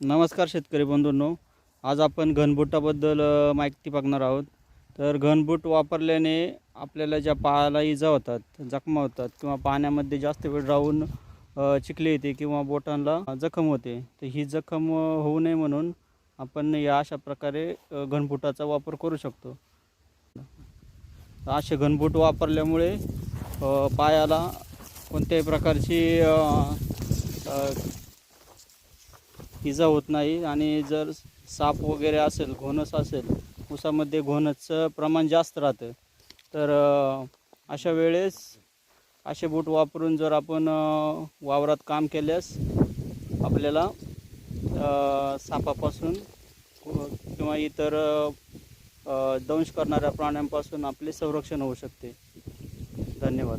नमस्कार शेतकरी बंधूंनो. आज आपण घनबुटाबद्दल माहिती बघणार आहोत. तर घनबूट वापरल्याने आपल्याला ज्या पायाला इजा होतात जखमा होतात किंवा पाण्यामध्ये जास्त वेळ राहून चिखले चिखली येते किंवा बोटांना जखम होते तर ही जखम होऊ नये म्हणून आपण या अशा प्रकारे घनबुटाचा वापर करू शकतो. असे घनबूट वापरल्यामुळे पायाला कोणत्याही प्रकारची इजा होत नाही आणि जर साप वगैरे असेल घोणस असेल ऊसामध्ये घोणसचं प्रमाण जास्त राहतं. तर अशा वेळेस असे बूट वापरून जर आपण वावरात काम केल्यास आपल्याला सापापासून किंवा इतर दंश करणाऱ्या प्राण्यांपासून आपले संरक्षण होऊ शकते. धन्यवाद.